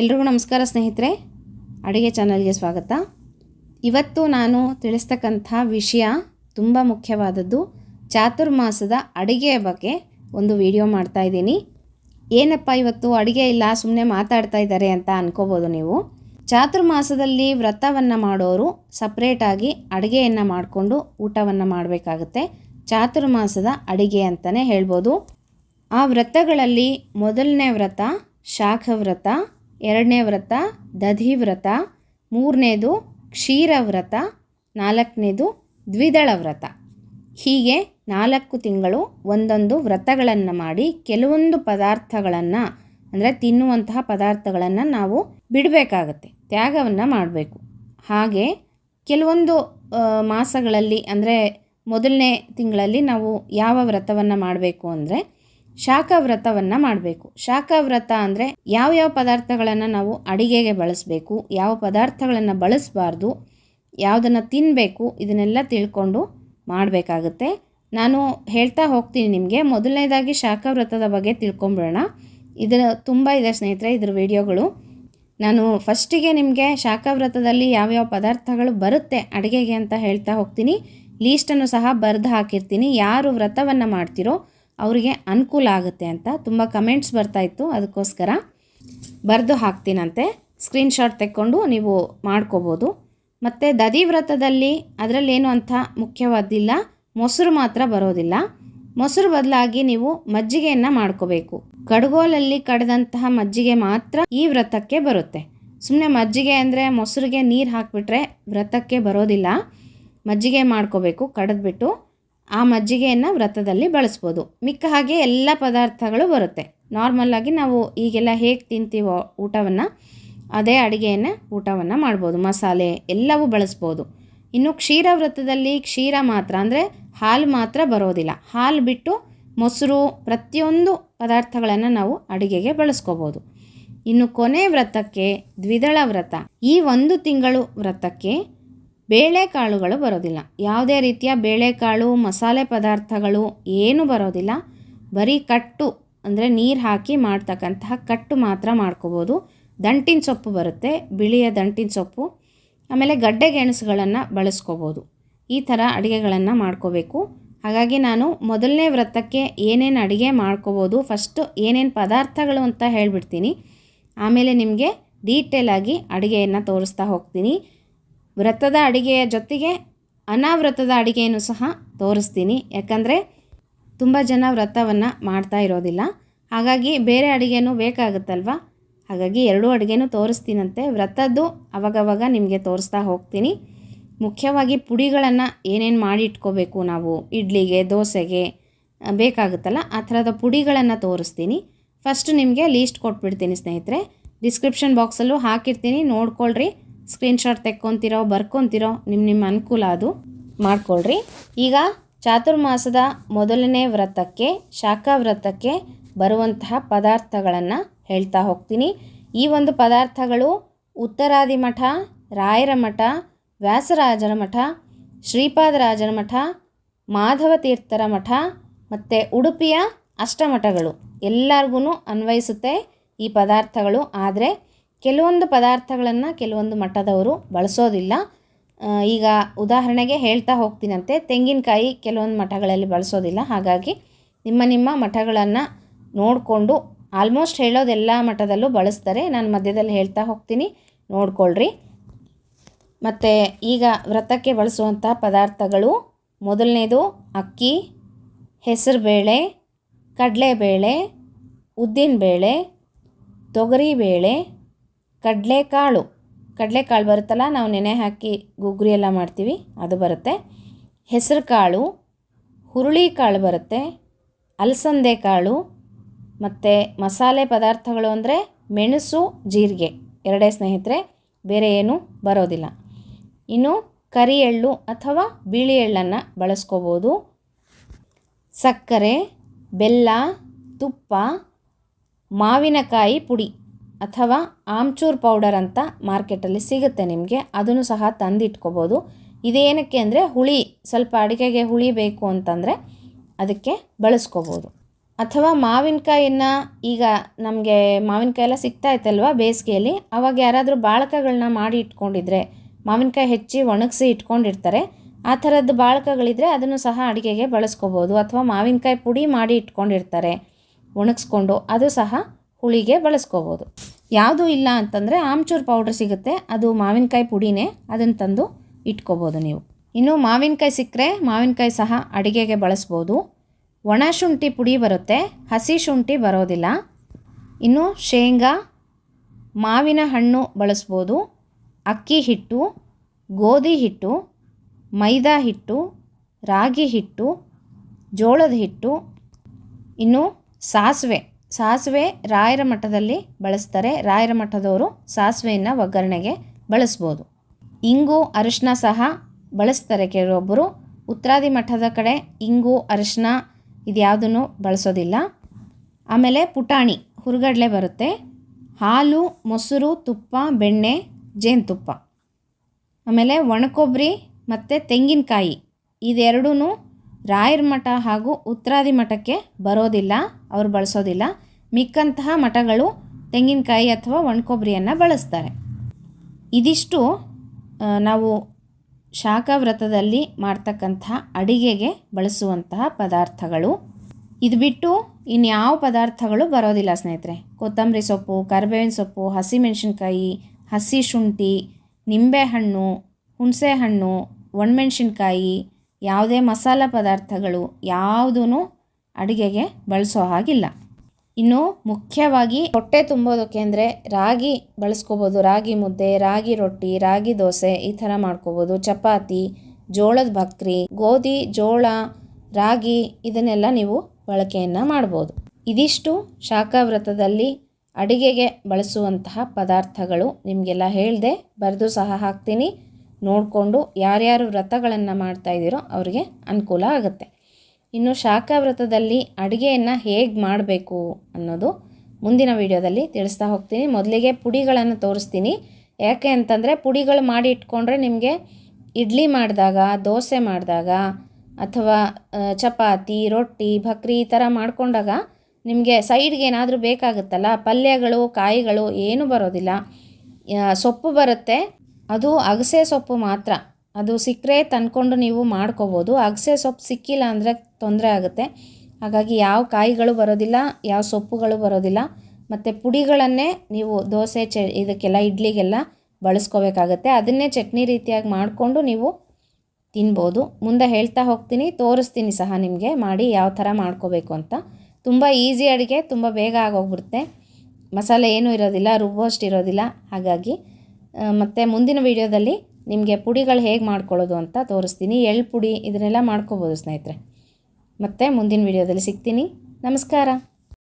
ಎಲ್ರಿಗೂ ನಮಸ್ಕಾರ ಸ್ನೇಹಿತರೆ. ಅಡುಗೆ ಚಾನಲ್ಗೆ ಸ್ವಾಗತ. ಇವತ್ತು ನಾನು ತಿಳಿಸ್ತಕ್ಕಂಥ ವಿಷಯ ತುಂಬ ಮುಖ್ಯವಾದದ್ದು. ಚಾತುರ್ಮಾಸದ ಅಡುಗೆಯ ಬಗ್ಗೆ ಒಂದು ವಿಡಿಯೋ ಮಾಡ್ತಾ ಇದ್ದೀನಿ. ಏನಪ್ಪ ಇವತ್ತು ಅಡುಗೆ ಇಲ್ಲ ಸುಮ್ಮನೆ ಮಾತಾಡ್ತಾ ಇದ್ದಾರೆ ಅಂತ ಅನ್ಕೋಬೋದು ನೀವು. ಚಾತುರ್ಮಾಸದಲ್ಲಿ ವ್ರತವನ್ನು ಮಾಡೋರು ಸಪ್ರೇಟಾಗಿ ಅಡುಗೆಯನ್ನು ಮಾಡಿಕೊಂಡು ಊಟವನ್ನು ಮಾಡಬೇಕಾಗುತ್ತೆ. ಚಾತುರ್ಮಾಸದ ಅಡುಗೆ ಅಂತಲೇ ಹೇಳ್ಬೋದು. ಆ ವ್ರತಗಳಲ್ಲಿ ಮೊದಲನೇ ವ್ರತ ಶಾಖ ವ್ರತ ಎರಡನೇ ವ್ರತ, ದಧಿ ವ್ರತ, ಮೂರನೇದು ಕ್ಷೀರ ವ್ರತ, ನಾಲ್ಕನೇದು ದ್ವಿದಳ ವ್ರತ. ಹೀಗೆ ನಾಲ್ಕು ತಿಂಗಳು ಒಂದೊಂದು ವ್ರತಗಳನ್ನು ಮಾಡಿ ಕೆಲವೊಂದು ಪದಾರ್ಥಗಳನ್ನು, ಅಂದರೆ ತಿನ್ನುವಂತಹ ಪದಾರ್ಥಗಳನ್ನು ನಾವು ಬಿಡಬೇಕಾಗತ್ತೆ, ತ್ಯಾಗವನ್ನು ಮಾಡಬೇಕು. ಹಾಗೆ ಕೆಲವೊಂದು ಮಾಸಗಳಲ್ಲಿ, ಅಂದರೆ ಮೊದಲನೇ ತಿಂಗಳಲ್ಲಿ ನಾವು ಯಾವ ವ್ರತವನ್ನು ಮಾಡಬೇಕು ಅಂದರೆ ಶಾಖ ವ್ರತವನ್ನು ಮಾಡಬೇಕು. ಶಾಖ ವ್ರತ ಅಂದರೆ ಯಾವ್ಯಾವ ಪದಾರ್ಥಗಳನ್ನು ನಾವು ಅಡಿಗೆಗೆ ಬಳಸಬೇಕು, ಯಾವ ಪದಾರ್ಥಗಳನ್ನು ಬಳಸಬಾರ್ದು, ಯಾವುದನ್ನು ತಿನ್ನಬೇಕು ಇದನ್ನೆಲ್ಲ ತಿಳ್ಕೊಂಡು ಮಾಡಬೇಕಾಗುತ್ತೆ. ನಾನು ಹೇಳ್ತಾ ಹೋಗ್ತೀನಿ ನಿಮಗೆ, ಮೊದಲನೇದಾಗಿ ಶಾಖ ವ್ರತದ ಬಗ್ಗೆ ತಿಳ್ಕೊಂಬಿಡೋಣ. ಇದರ ತುಂಬ ಇದೆ ಸ್ನೇಹಿತರೆ, ಇದ್ರ ವಿಡಿಯೋಗಳು. ನಾನು ಫಸ್ಟಿಗೆ ನಿಮಗೆ ಶಾಖ ವ್ರತದಲ್ಲಿ ಯಾವ್ಯಾವ ಪದಾರ್ಥಗಳು ಬರುತ್ತೆ ಅಡುಗೆಗೆ ಅಂತ ಹೇಳ್ತಾ ಹೋಗ್ತೀನಿ. ಲೀಸ್ಟನ್ನು ಸಹ ಬರೆದು ಹಾಕಿರ್ತೀನಿ, ಯಾರು ವ್ರತವನ್ನು ಮಾಡ್ತಿರೋ ಅವರಿಗೆ ಅನುಕೂಲ ಆಗುತ್ತೆ ಅಂತ ತುಂಬ ಕಮೆಂಟ್ಸ್ ಬರ್ತಾಯಿತ್ತು ಅದಕ್ಕೋಸ್ಕರ ಬರೆದು ಹಾಕ್ತೀನಂತೆ. ಸ್ಕ್ರೀನ್ಶಾಟ್ ತೆಕ್ಕೊಂಡು ನೀವು ಮಾಡ್ಕೋಬೋದು. ಮತ್ತು ದದಿ ವ್ರತದಲ್ಲಿ ಅದರಲ್ಲೇನು ಅಂತ ಮುಖ್ಯವಾದಿಲ್ಲ. ಮೊಸರು ಮಾತ್ರ ಬರೋದಿಲ್ಲ. ಮೊಸರು ಬದಲಾಗಿ ನೀವು ಮಜ್ಜಿಗೆಯನ್ನು ಮಾಡ್ಕೋಬೇಕು. ಕಡ್ಗೋಲಲ್ಲಿ ಕಡ್ದಂತಹ ಮಜ್ಜಿಗೆ ಮಾತ್ರ ಈ ವ್ರತಕ್ಕೆ ಬರುತ್ತೆ. ಸುಮ್ಮನೆ ಮಜ್ಜಿಗೆ ಅಂದರೆ ಮೊಸರಿಗೆ ನೀರು ಹಾಕಿಬಿಟ್ರೆ ವ್ರತಕ್ಕೆ ಬರೋದಿಲ್ಲ. ಮಜ್ಜಿಗೆ ಮಾಡ್ಕೋಬೇಕು ಕಡಿದ್ಬಿಟ್ಟು. ಆ ಮಜ್ಜಿಗೆಯನ್ನು ವ್ರತದಲ್ಲಿ ಬಳಸ್ಬೋದು. ಮಿಕ್ಕ ಹಾಗೆ ಎಲ್ಲ ಪದಾರ್ಥಗಳು ಬರುತ್ತೆ. ನಾರ್ಮಲ್ಲಾಗಿ ನಾವು ಈಗೆಲ್ಲ ಹೇಗೆ ತಿಂತೀವೋ ಊಟವನ್ನು, ಅದೇ ಅಡುಗೆಯನ್ನು ಊಟವನ್ನು ಮಾಡ್ಬೋದು. ಮಸಾಲೆ ಎಲ್ಲವೂ ಬಳಸ್ಬೋದು. ಇನ್ನು ಕ್ಷೀರ ವ್ರತದಲ್ಲಿ ಕ್ಷೀರ ಮಾತ್ರ, ಅಂದರೆ ಹಾಲು ಮಾತ್ರ ಬರೋದಿಲ್ಲ. ಹಾಲು ಬಿಟ್ಟು ಮೊಸರು, ಪ್ರತಿಯೊಂದು ಪದಾರ್ಥಗಳನ್ನು ನಾವು ಅಡುಗೆಗೆ ಬಳಸ್ಕೋಬೋದು. ಇನ್ನು ಕೊನೆ ವ್ರತಕ್ಕೆ ದ್ವಿದಳ ವ್ರತ. ಈ ಒಂದು ತಿಂಗಳು ವ್ರತಕ್ಕೆ ಬೇಳೆಕಾಳುಗಳು ಬರೋದಿಲ್ಲ. ಯಾವುದೇ ರೀತಿಯ ಬೇಳೆಕಾಳು, ಮಸಾಲೆ ಪದಾರ್ಥಗಳು ಏನೂ ಬರೋದಿಲ್ಲ. ಬರೀ ಕಟ್ಟು, ಅಂದರೆ ನೀರು ಹಾಕಿ ಮಾಡ್ತಕ್ಕಂತಹ ಕಟ್ಟು ಮಾತ್ರ ಮಾಡ್ಕೋಬೋದು. ದಂಟಿನ ಸೊಪ್ಪು ಬರುತ್ತೆ, ಬಿಳಿಯ ದಂಟಿನ ಸೊಪ್ಪು. ಆಮೇಲೆ ಗಡ್ಡೆ ಗೆಣಸುಗಳನ್ನು ಬಳಸ್ಕೋಬೋದು. ಈ ಥರ ಅಡುಗೆಗಳನ್ನು ಮಾಡ್ಕೋಬೇಕು. ಹಾಗಾಗಿ ನಾನು ಮೊದಲನೇ ವ್ರತಕ್ಕೆ ಏನೇನು ಅಡುಗೆ ಮಾಡ್ಕೋಬೋದು, ಫಸ್ಟು ಏನೇನು ಪದಾರ್ಥಗಳು ಅಂತ ಹೇಳಿಬಿಡ್ತೀನಿ. ಆಮೇಲೆ ನಿಮಗೆ ಡೀಟೇಲಾಗಿ ಅಡುಗೆಯನ್ನು ತೋರಿಸ್ತಾ ಹೋಗ್ತೀನಿ. ವ್ರತದ ಅಡಿಗೆಯ ಜೊತೆಗೆ ಅನಾವ್ರತದ ಅಡಿಗೆಯನ್ನು ಸಹ ತೋರಿಸ್ತೀನಿ. ಯಾಕಂದರೆ ತುಂಬ ಜನ ವ್ರತವನ್ನು ಮಾಡ್ತಾ ಇರೋದಿಲ್ಲ. ಹಾಗಾಗಿ ಬೇರೆ ಅಡುಗೆನೂ ಬೇಕಾಗುತ್ತಲ್ವ? ಹಾಗಾಗಿ ಎರಡೂ ಅಡುಗೆನೂ ತೋರಿಸ್ತೀನಂತೆ. ವ್ರತದ್ದು ಅವಾಗವಾಗ ನಿಮಗೆ ತೋರಿಸ್ತಾ ಹೋಗ್ತೀನಿ. ಮುಖ್ಯವಾಗಿ ಪುಡಿಗಳನ್ನು ಏನೇನು ಮಾಡಿ ಇಟ್ಕೋಬೇಕು ನಾವು? ಇಡ್ಲಿಗೆ, ದೋಸೆಗೆ ಬೇಕಾಗುತ್ತಲ್ಲ? ಆ ಥರದ ಪುಡಿಗಳನ್ನು ತೋರಿಸ್ತೀನಿ. ಫಸ್ಟ್ ನಿಮಗೆ ಲೀಸ್ಟ್ ಕೊಟ್ಬಿಡ್ತೀನಿ ಸ್ನೇಹಿತರೆ. ಡಿಸ್ಕ್ರಿಪ್ಷನ್ ಬಾಕ್ಸಲ್ಲೂ ಹಾಕಿರ್ತೀನಿ. ನೋಡ್ಕೊಳ್ರಿ. ಸ್ಕ್ರೀನ್ಶಾಟ್ ತೆಕ್ಕೊತಿರೋ, ಬರ್ಕೊತಿರೋ ನಿಮ್ಮ ನಿಮ್ಮ ಅನುಕೂಲ ಅದು. ಮಾಡ್ಕೊಳ್ರಿ. ಈಗ ಚಾತುರ್ಮಾಸದ ಮೊದಲನೇ ವ್ರತಕ್ಕೆ, ಶಾಖ ವ್ರತಕ್ಕೆ ಬರುವಂತಹ ಪದಾರ್ಥಗಳನ್ನು ಹೇಳ್ತಾ ಹೋಗ್ತೀನಿ. ಈ ಒಂದು ಪದಾರ್ಥಗಳು ಉತ್ತರಾದಿ ಮಠ, ರಾಯರ ಮಠ, ವ್ಯಾಸರಾಜರ ಮಠ, ಶ್ರೀಪಾದರಾಜರ ಮಠ ಮಾಧವ ತೀರ್ಥರ ಮಠ ಮತ್ತು ಉಡುಪಿಯ ಅಷ್ಟಮಠಗಳು. ಎಲ್ಲರಿಗೂ ಅನ್ವಯಿಸುತ್ತೆ ಈ ಪದಾರ್ಥಗಳು. ಆದರೆ ಕೆಲವೊಂದು ಪದಾರ್ಥಗಳನ್ನು ಕೆಲವೊಂದು ಮಠದವರು ಬಳಸೋದಿಲ್ಲ. ಈಗ ಉದಾಹರಣೆಗೆ ಹೇಳ್ತಾ ಹೋಗ್ತೀನಂತೆ, ತೆಂಗಿನಕಾಯಿ ಕೆಲವೊಂದು ಮಠಗಳಲ್ಲಿ ಬಳಸೋದಿಲ್ಲ. ಹಾಗಾಗಿ ನಿಮ್ಮ ನಿಮ್ಮ ಮಠಗಳನ್ನು ನೋಡಿಕೊಂಡು ಆಲ್ಮೋಸ್ಟ್ ಹೇಳೋದೆಲ್ಲ ಮಠದಲ್ಲೂ ಬಳಸ್ತಾರೆ. ನಾನು ಮಧ್ಯದಲ್ಲಿ ಹೇಳ್ತಾ ಹೋಗ್ತೀನಿ, ನೋಡ್ಕೊಳ್ರಿ. ಮತ್ತು ಈಗ ವ್ರತಕ್ಕೆ ಬಳಸುವಂಥ ಪದಾರ್ಥಗಳು, ಮೊದಲನೇದು ಅಕ್ಕಿ, ಹೆಸರುಬೇಳೆ, ಕಡಲೆಬೇಳೆ, ಉದ್ದಿನಬೇಳೆ, ತೊಗರಿಬೇಳೆ ಕಡಲೆಕಾಳು. ಕಡಲೆಕಾಳು ಬರುತ್ತಲ್ಲ, ನಾವು ನೆನೆ ಹಾಕಿ ಗುಗ್ರಿ ಎಲ್ಲ ಮಾಡ್ತೀವಿ, ಅದು ಬರುತ್ತೆ. ಹೆಸರು ಕಾಳು ಹುರುಳಿಕಾಳು ಬರುತ್ತೆ ಅಲಸಂದೆ ಕಾಳು ಮತ್ತು ಮಸಾಲೆ ಪದಾರ್ಥಗಳು ಅಂದರೆ ಮೆಣಸು, ಜೀರಿಗೆ, ಎರಡೇ ಸ್ನೇಹಿತರೆ, ಬೇರೆ ಏನೂ ಬರೋದಿಲ್ಲ. ಇನ್ನು ಕರಿ ಎಳ್ಳು ಅಥವಾ ಬಿಳಿ ಎಳ್ಳನ್ನು ಬಳಸ್ಕೋಬೋದು. ಸಕ್ಕರೆ, ಬೆಲ್ಲ, ತುಪ್ಪ, ಮಾವಿನಕಾಯಿ ಪುಡಿ. ಅಥವಾ ಆಮ್ಚೂರ್ ಪೌಡರ್ ಅಂತ ಮಾರ್ಕೆಟಲ್ಲಿ ಸಿಗುತ್ತೆ ನಿಮಗೆ, ಅದನ್ನು ಸಹ ತಂದಿಟ್ಕೋಬೋದು. ಇದೇನಕ್ಕೆ ಅಂದರೆ ಹುಳಿ, ಸ್ವಲ್ಪ ಅಡುಗೆಗೆ ಹುಳಿ ಬೇಕು ಅಂತಂದರೆ ಅದಕ್ಕೆ ಬಳಸ್ಕೋಬೋದು. ಅಥವಾ ಮಾವಿನಕಾಯಿನ ಈಗ ನಮಗೆ ಮಾವಿನಕಾಯಿ ಎಲ್ಲ ಸಿಗ್ತಾ ಇತ್ತಲ್ವ ಬೇಸಿಗೆಯಲ್ಲಿ, ಅವಾಗ ಯಾರಾದರೂ ಬಾಳಕಗಳನ್ನ ಮಾಡಿ ಇಟ್ಕೊಂಡಿದ್ರೆ, ಮಾವಿನಕಾಯಿ ಹೆಚ್ಚಿ ಒಣಗಿಸಿ ಇಟ್ಕೊಂಡಿರ್ತಾರೆ, ಆ ಥರದ್ದು ಬಾಳಕಗಳಿದ್ರೆ ಅದನ್ನು ಸಹ ಅಡುಗೆಗೆ ಬಳಸ್ಕೋಬೋದು. ಅಥವಾ ಮಾವಿನಕಾಯಿ ಪುಡಿ ಮಾಡಿ ಇಟ್ಕೊಂಡಿರ್ತಾರೆ, ಒಣಗಿಸ್ಕೊಂಡು ಅದು ಸಹ ಹುಳಿಗೆ ಬಳಸ್ಕೋಬೋದು. ಯಾವುದೂ ಇಲ್ಲ ಅಂತಂದರೆ ಆಮ್ಚೂರು ಪೌಡ್ರ್ ಸಿಗುತ್ತೆ. ಅದು ಮಾವಿನಕಾಯಿ ಪುಡಿನೇ ಅದನ್ನು ತಂದು ಇಟ್ಕೋಬೋದು ನೀವು. ಇನ್ನು ಮಾವಿನಕಾಯಿ ಸಿಕ್ಕರೆ ಮಾವಿನಕಾಯಿ ಸಹ ಅಡುಗೆಗೆ ಬಳಸ್ಬೋದು. ಒಣ ಶುಂಠಿ ಪುಡಿ ಬರುತ್ತೆ. ಹಸಿ ಶುಂಠಿ ಬರೋದಿಲ್ಲ. ಇನ್ನು ಶೇಂಗಾ, ಮಾವಿನ ಹಣ್ಣು ಬಳಸ್ಬೋದು. ಅಕ್ಕಿ ಹಿಟ್ಟು, ಗೋಧಿ ಹಿಟ್ಟು, ಮೈದಾ ಹಿಟ್ಟು, ರಾಗಿ ಹಿಟ್ಟು, ಜೋಳದ ಹಿಟ್ಟು, ಇನ್ನು ಸಾಸಿವೆ. ಸಾಸಿವೆ ರಾಯರ ಮಠದಲ್ಲಿ ಬಳಸ್ತಾರೆ. ರಾಯರ ಮಠದವರು ಸಾಸಿವೆಯನ್ನು ಒಗ್ಗರಣೆಗೆ ಬಳಸ್ಬೋದು. ಇಂಗು ಅರಿಶಿನ ಸಹ ಬಳಸ್ತಾರೆ ಕೆಲವೊಬ್ಬರು. ಉತ್ತರಾದಿ ಮಠದ ಕಡೆ ಇಂಗು ಅರಿಶಿನ ಇದ್ಯಾವುದನ್ನು ಬಳಸೋದಿಲ್ಲ. ಆಮೇಲೆ ಪುಟಾಣಿ, ಹುರುಗಡಲೆ ಬರುತ್ತೆ. ಹಾಲು, ಮೊಸರು, ತುಪ್ಪ, ಬೆಣ್ಣೆ, ಜೇನುತುಪ್ಪ. ಆಮೇಲೆ ಒಣಕೊಬ್ಬರಿ ಮತ್ತು ತೆಂಗಿನಕಾಯಿ ಇದೆರಡೂ ರಾಯರ ಮಠ ಹಾಗೂ ಉತ್ತರಾದಿ ಮಠಕ್ಕೆ ಬರೋದಿಲ್ಲ, ಅವರು ಬಳಸೋದಿಲ್ಲ. ಮಿಕ್ಕಂತಹ ಮಠಗಳು ತೆಂಗಿನಕಾಯಿ ಅಥವಾ ಒಣಕೊಬ್ಬರಿಯನ್ನು ಬಳಸ್ತಾರೆ. ಇದಿಷ್ಟು ನಾವು ಶಾಖ ವ್ರತದಲ್ಲಿ ಮಾಡ್ತಕ್ಕಂತಹ ಅಡಿಗೆಗೆ ಬಳಸುವಂತಹ ಪದಾರ್ಥಗಳು. ಇದು ಬಿಟ್ಟು ಇನ್ಯಾವ ಪದಾರ್ಥಗಳು ಬರೋದಿಲ್ಲ ಸ್ನೇಹಿತರೆ. ಕೊತ್ತಂಬರಿ ಸೊಪ್ಪು, ಕರಿಬೇವಿನ ಸೊಪ್ಪು, ಹಸಿಮೆಣಸಿನ್ಕಾಯಿ, ಹಸಿ ಶುಂಠಿ, ನಿಂಬೆಹಣ್ಣು, ಹುಣಸೆಹಣ್ಣು, ಒಣಮೆಣಸಿನ್ಕಾಯಿ ಯಾವುದೇ ಮಸಾಲ ಪದಾರ್ಥಗಳು ಯಾವುದೂ ಅಡುಗೆಗೆ ಬಳಸೋ ಹಾಗಿಲ್ಲ. ಇನ್ನು ಮುಖ್ಯವಾಗಿ ಹೊಟ್ಟೆ ತುಂಬೋದಕ್ಕೆ ಅಂದರೆ ರಾಗಿ ಬಳಸ್ಕೋಬೋದು. ರಾಗಿ ಮುದ್ದೆ, ರಾಗಿ ರೊಟ್ಟಿ, ರಾಗಿ ದೋಸೆ ಈ ಥರ ಮಾಡ್ಕೋಬೋದು. ಚಪಾತಿ, ಜೋಳದ ಬಕ್ರಿ, ಗೋಧಿ, ಜೋಳ, ರಾಗಿ ಇದನ್ನೆಲ್ಲ ನೀವು ಬಳಕೆಯನ್ನು ಮಾಡ್ಬೋದು. ಇದಿಷ್ಟು ಶಾಖಾವ್ರತದಲ್ಲಿ ಅಡಿಗೆಗೆ ಬಳಸುವಂತಹ ಪದಾರ್ಥಗಳು ನಿಮಗೆಲ್ಲ ಹೇಳಿದೆ ಬರೆದು ಸಹ ಹಾಕ್ತೀನಿ. ನೋಡಿಕೊಂಡು ಯಾರ್ಯಾರು ವ್ರತಗಳನ್ನು ಮಾಡ್ತಾ ಇದ್ದೀರೋ ಅವರಿಗೆ ಅನುಕೂಲ ಆಗುತ್ತೆ. ಇನ್ನು ಶಾಖ ವ್ರತದಲ್ಲಿ ಅಡುಗೆಯನ್ನು ಹೇಗೆ ಮಾಡಬೇಕು ಅನ್ನೋದು ಮುಂದಿನ ವಿಡಿಯೋದಲ್ಲಿ ತಿಳಿಸ್ತಾ ಹೋಗ್ತೀನಿ. ಮೊದಲಿಗೆ ಪುಡಿಗಳನ್ನು ತೋರಿಸ್ತೀನಿ. ಯಾಕೆ ಅಂತಂದರೆ ಪುಡಿಗಳು ಮಾಡಿ ಇಟ್ಕೊಂಡ್ರೆ ನಿಮಗೆ ಇಡ್ಲಿ ಮಾಡಿದಾಗ, ದೋಸೆ ಮಾಡಿದಾಗ ಅಥವಾ ಚಪಾತಿ, ರೊಟ್ಟಿ, ಭಕ್ರಿ ಈ ಥರ ಮಾಡಿಕೊಂಡಾಗ ನಿಮಗೆ ಸೈಡ್ಗೆ ಏನಾದರೂ ಬೇಕಾಗುತ್ತಲ್ಲ, ಪಲ್ಯಗಳು, ಕಾಯಿಗಳು ಏನೂ ಬರೋದಿಲ್ಲ. ಸೊಪ್ಪು ಬರುತ್ತೆ. ಅದು ಅಗಸೆ ಸೊಪ್ಪು ಮಾತ್ರ. ಅದು ಸಿಕ್ಕರೆ ತಂದ್ಕೊಂಡು ನೀವು ಮಾಡ್ಕೋಬೋದು. ಅಗಸೆ ಸೊಪ್ಪು ಸಿಕ್ಕಿಲ್ಲ ಅಂದರೆ ತೊಂದರೆ ಆಗುತ್ತೆ. ಹಾಗಾಗಿ ಯಾವ ಕಾಯಿಗಳು ಬರೋದಿಲ್ಲ, ಯಾವ ಸೊಪ್ಪುಗಳು ಬರೋದಿಲ್ಲ. ಮತ್ತು ಪುಡಿಗಳನ್ನೇ ನೀವು ದೋಸೆ, ಚ, ಇದಕ್ಕೆಲ್ಲ, ಇಡ್ಲಿಗೆಲ್ಲ ಬಳಸ್ಕೋಬೇಕಾಗತ್ತೆ. ಅದನ್ನೇ ಚಟ್ನಿ ರೀತಿಯಾಗಿ ಮಾಡಿಕೊಂಡು ನೀವು ತಿನ್ಬೋದು. ಮುಂದೆ ಹೇಳ್ತಾ ಹೋಗ್ತೀನಿ. ತೋರಿಸ್ತೀನಿ ಸಹ ನಿಮಗೆ ಮಾಡಿ ಯಾವ ಥರ ಮಾಡ್ಕೋಬೇಕು ಅಂತ. ತುಂಬ ಈಸಿ ಅಡುಗೆ, ತುಂಬ ಬೇಗ ಆಗೋಗ್ಬಿಡುತ್ತೆ. ಮಸಾಲೆ ಏನೂ ಇರೋದಿಲ್ಲ ರುಬ್ಬೋಷ್ಟು ಇರೋದಿಲ್ಲ ಹಾಗಾಗಿ ಮತ್ತು ಮುಂದಿನ ವೀಡಿಯೋದಲ್ಲಿ ನಿಮಗೆ ಪುಡಿಗಳು ಹೇಗೆ ಮಾಡ್ಕೊಳ್ಳೋದು ಅಂತ ತೋರಿಸ್ತೀನಿ. ಎಳ್ಳು ಪುಡಿ, ಇದನ್ನೆಲ್ಲ ಮಾಡ್ಕೋಬೋದು ಸ್ನೇಹಿತರೆ. ಮತ್ತು ಮುಂದಿನ ವೀಡಿಯೋದಲ್ಲಿ ಸಿಗ್ತೀನಿ. ನಮಸ್ಕಾರ.